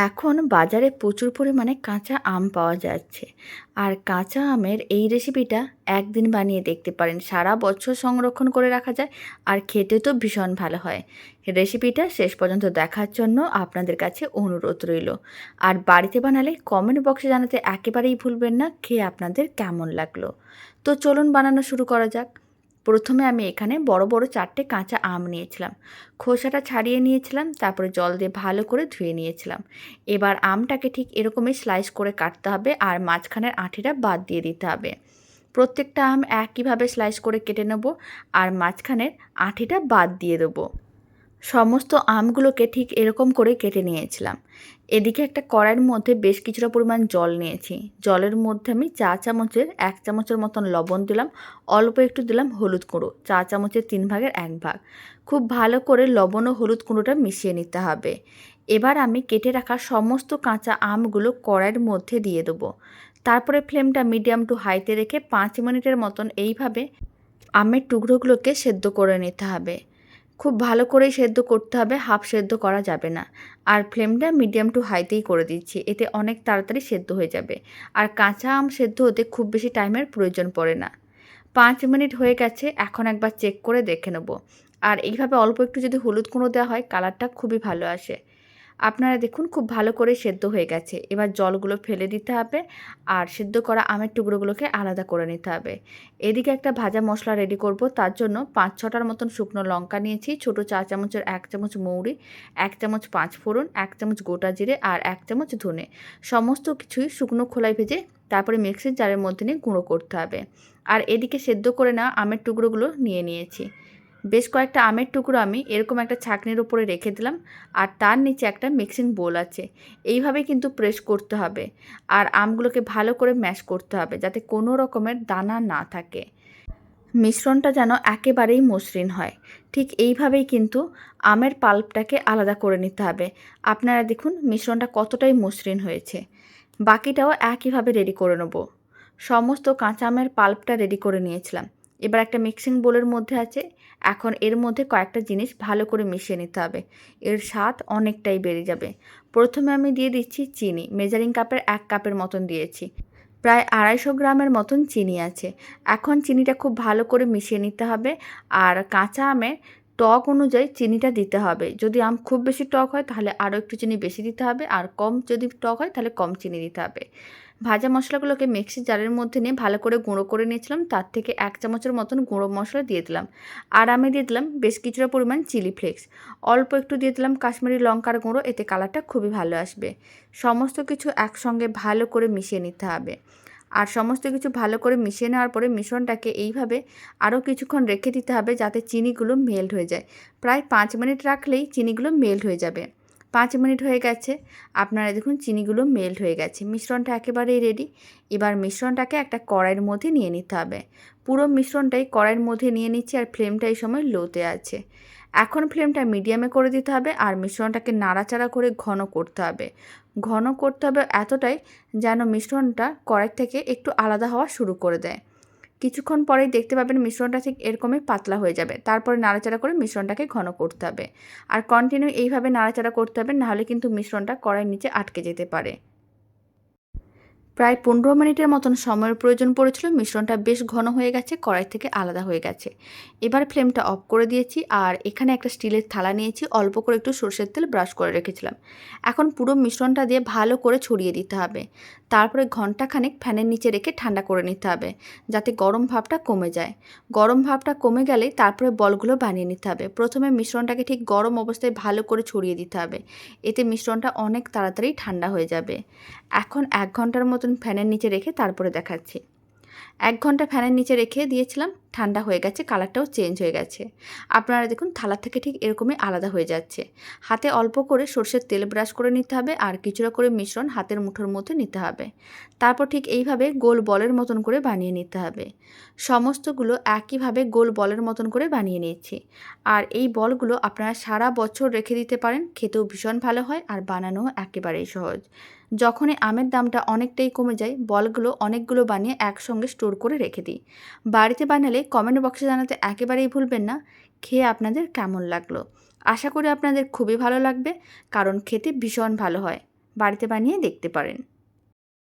এখন বাজারে প্রচুর পরিমাণে কাঁচা আম পাওয়া যাচ্ছে। আর কাঁচা আমের এই রেসিপিটা একদিন বানিয়ে দেখতে পারেন। সারা বছর সংরক্ষণ করে রাখা যায় আর খেতে তো ভীষণ ভালো হয়। রেসিপিটা শেষ পর্যন্ত দেখার জন্য আপনাদের কাছে অনুরোধ রইল। আর বাড়িতে বানালে কমেন্ট বক্সে জানাতে একেবারেই ভুলবেন না, খেয়ে আপনাদের কেমন লাগল? তো চলুন বানানো শুরু করা যাক। প্রথমে আমি এখানে বড় বড় চারটে কাঁচা আম নিয়েছিলাম। খোসাটা ছাড়িয়ে নিয়েছিলাম, তারপরে জল দিয়ে ভালো করে ধুয়ে নিয়েছিলাম। এবার আমটাকে ঠিক এরকমই স্লাইস করে কাটতে হবে আর মাঝখানের আঁঠিটা বাদ দিয়ে দিতে হবে। প্রত্যেকটা আম একইভাবে স্লাইস করে কেটে নেব আর মাঝখানের আঁঠিটা বাদ দিয়ে দেবো। সমস্ত আমগুলোকে ঠিক এরকম করে কেটে নিয়েছিলাম। এদিকে একটা কড়াইয়ের মধ্যে বেশ কিছুটা পরিমাণ জল নিয়েছি। জলের মধ্যে আমি চা চামচের এক চামচের মতন লবণ দিলাম, অল্প একটু দিলাম হলুদ গুঁড়ো, চা চামচের তিন ভাগের এক ভাগ। খুব ভালো করে লবণ ও হলুদ গুঁড়োটা মিশিয়ে নিতে হবে। এবার আমি কেটে রাখা সমস্ত কাঁচা আমগুলো কড়াইয়ের মধ্যে দিয়ে দেবো। তারপরে ফ্লেমটা মিডিয়াম টু হাইতে রেখে পাঁচ মিনিটের মতন এইভাবে আমের টুকরোগুলোকে সেদ্ধ করে নিতে হবে। খুব ভালো করে সেদ্ধ করতে হবে হাফ সেদ্ধ করা যাবে না। আর ফ্লেমটা মিডিয়াম টু হাইতেই করে দিচ্ছি, এতে অনেক তাড়াতাড়ি সেদ্ধ হয়ে যাবে। আর কাঁচা আম সেদ্ধ হতে খুব বেশি টাইমের প্রয়োজন পড়ে না। পাঁচ মিনিট হয়ে গেছে, এখন একবার চেক করে দেখে নেব। আর এইভাবে অল্প একটু যদি হলুদ গুঁড়ো দেওয়া হয় কালারটা খুবই ভালো আসে। আপনারা দেখুন খুব ভালো করে সেদ্ধ হয়ে গেছে। এবার জলগুলো ফেলে দিতে হবে আর সেদ্ধ করা আমের টুকরোগুলোকে আলাদা করে নিতে হবে। এদিকে একটা ভাজা মশলা রেডি করব, তার জন্য পাঁচ ছটার মতন শুকনো লঙ্কা নিয়েছি, ছোটো চা চামচের এক চামচ মৌরি, এক চামচ পাঁচ ফোড়ন, এক চামচ গোটা জিরে আর এক চামচ ধনে। সমস্ত কিছুই শুকনো খোলায় ভেজে তারপরে মিক্সির জারের মধ্যে নিয়ে গুঁড়ো করতে হবে। আর এদিকে সেদ্ধ করে না আমের টুকরোগুলো নিয়ে নিয়েছি। বেশ কয়েকটা আমের টুকরো আমি এরকম একটা ছাকনির উপরে রেখে দিলাম, আর তার নিচে একটা মিক্সিং বোল আছে। এইভাবে কিন্তু প্রেস করতে হবে, আর আমগুলোকে ভালো করে ম্যাশ করতে হবে যাতে কোনো রকমের দানা না থাকে। মিশ্রণটা যেন একেবারেই মসৃণ হয়। ঠিক এইভাবেই কিন্তু আমের পাল্পটাকে আলাদা করে নিতে হবে। আপনারা দেখুন মিশ্রণটা কতটাই মসৃণ হয়েছে। বাকিটাও একইভাবে রেডি করে নেব। সমস্ত কাঁচা আমের পাল্পটা রেডি করে নিয়েছিলাম। এবার একটা মিক্সিং বোলের মধ্যে আছে। এখন এর মধ্যে কয়েকটা জিনিস ভালো করে মিশিয়ে নিতে হবে। এর স্বাদ অনেকটাই বেড়ে যাবে। প্রথমে আমি দিয়ে দিচ্ছি চিনি। মেজারিং কাপের এক কাপের মতন দিয়েছি। প্রায় আড়াইশো গ্রামের মতন চিনি আছে। এখন চিনিটা খুব ভালো করে মিশিয়ে নিতে হবে। আর কাঁচা আমের টক অনুযায়ী চিনিটা দিতে হবে। যদি আম খুব বেশি টক হয় তাহলে আরও একটু চিনি বেশি দিতে হবে। আর কম যদি টক হয় তাহলে কম চিনি দিতে হবে। ভাজা মশলাগুলোকে মিক্সি জারের মধ্যে নিয়ে ভালো করে গুঁড়ো করে নিয়েছিলাম। তার থেকে এক চামচের মতন গুঁড়ো মশলা দিয়ে দিলাম। আর আমি দিয়ে দিলাম বেশ কিছুটা পরিমাণ চিলি ফ্লেক্স। অল্প একটু দিয়ে দিলাম কাশ্মীরি লঙ্কার গুঁড়ো, এতে কালারটা খুবই ভালো আসবে। সমস্ত কিছু একসঙ্গে ভালো করে মিশিয়ে নিতে হবে। আর সমস্ত কিছু ভালো করে মিশিয়ে নেওয়ার পরে মিশ্রণটাকে এইভাবে আরও কিছুক্ষণ রেখে দিতে হবে যাতে চিনিগুলো মেল্ট হয়ে যায়। প্রায় পাঁচ মিনিট রাখলেই চিনিগুলো মেল্ট হয়ে যাবে। পাঁচ মিনিট হয়ে গেছে। আপনারা দেখুন চিনিগুলো মেল্ট হয়ে গেছে। মিশ্রণটা একেবারেই রেডি এবার মিশ্রণটাকে একটা কড়াইয়ের মধ্যে নিয়ে নিতে হবে। পুরো মিশ্রণটাই কড়াইয়ের মধ্যে নিয়ে নিচ্ছি আর ফ্লেমটা এই সময় লোতে আছে। এখন ফ্লেমটা মিডিয়ামে করে দিতে হবে আর মিশ্রণটাকে নাড়াচাড়া করে ঘন করতে হবে। ঘন করতে হবে এতটাই যেন মিশ্রণটা কড়াই থেকে একটু আলাদা হওয়া শুরু করে দেয়। কিছুক্ষণ পরেই দেখতে পাবেন মিশ্রণটা ঠিক এরকমই পাতলা হয়ে যাবে। তারপরে নাড়াচাড়া করে মিশ্রণটাকে ঘন করতে হবে। আর কন্টিনিউ এইভাবে নাড়াচাড়া করতে হবে, নাহলে কিন্তু মিশ্রণটা কড়াইয়ের নিচে আটকে যেতে পারে। প্রায় পনেরো মিনিটের মতন সময়ের প্রয়োজন পড়েছিল। মিশ্রণটা বেশ ঘন হয়ে গেছে, কড়াই থেকে আলাদা হয়ে গেছে। এবার ফ্লেমটা অফ করে দিয়েছি আর এখানে একটা স্টিলের থালা নিয়েছি, অল্প করে একটু সর্ষের তেল ব্রাশ করে রেখেছিলাম। এখন পুরো মিশ্রণটা দিয়ে ভালো করে ছড়িয়ে দিতে হবে। তারপরে ঘন্টাখানেক ফ্যানের নিচে রেখে ঠান্ডা করে নিতে হবে, যাতে গরম ভাবটা কমে যায়। গরম ভাবটা কমে গেলে তারপরে বলগুলো বানিয়ে নিতে হবে। প্রথমে মিশ্রণটাকে ঠিক গরম অবস্থায় ভালো করে ছড়িয়ে দিতে হবে। এতে মিশ্রণটা অনেক তাড়াতাড়ি ঠান্ডা হয়ে যাবে। এখন এক ঘণ্টার মতন ফ্যানের নিচে রেখে তারপরে দেখাচ্ছি। এক ঘণ্টা ফ্যানের নিচে রেখে দিয়েছিলাম। ঠান্ডা হয়ে গেছে কালারটাও চেঞ্জ হয়ে গেছে। আপনারা দেখুন থালা থেকে ঠিক এরকমই আলাদা হয়ে যাচ্ছে। হাতে অল্প করে সর্ষের তেল ব্রাশ করে নিতে হবে আর কিছুটা করে মিশ্রণ হাতের মুঠোর মধ্যে নিতে হবে। তারপর ঠিক এইভাবে গোল বলের মতন করে বানিয়ে নিতে হবে। সমস্তগুলো একইভাবে গোল বলের মতন করে বানিয়ে নিয়েছি। আর এই বলগুলো আপনারা সারা বছর রেখে দিতে পারেন, খেতেও ভীষণ ভালো হয় আর বানানোও একেবারেই সহজ। যখনই আমের দামটা অনেকটাই কমে যায়, বলগুলো অনেকগুলো বানিয়ে একসঙ্গে স্টোর করে রেখে দিই। বাড়িতে বানালে কমেন্ট বক্সে জানাতে একেবারেই ভুলবেন না। খেয়ে আপনাদের কেমন লাগল? আশা করি আপনাদের খুবই ভালো লাগবে, কারণ খেতে ভীষণ ভালো হয়। বাড়িতে বানিয়ে দেখতে পারেন।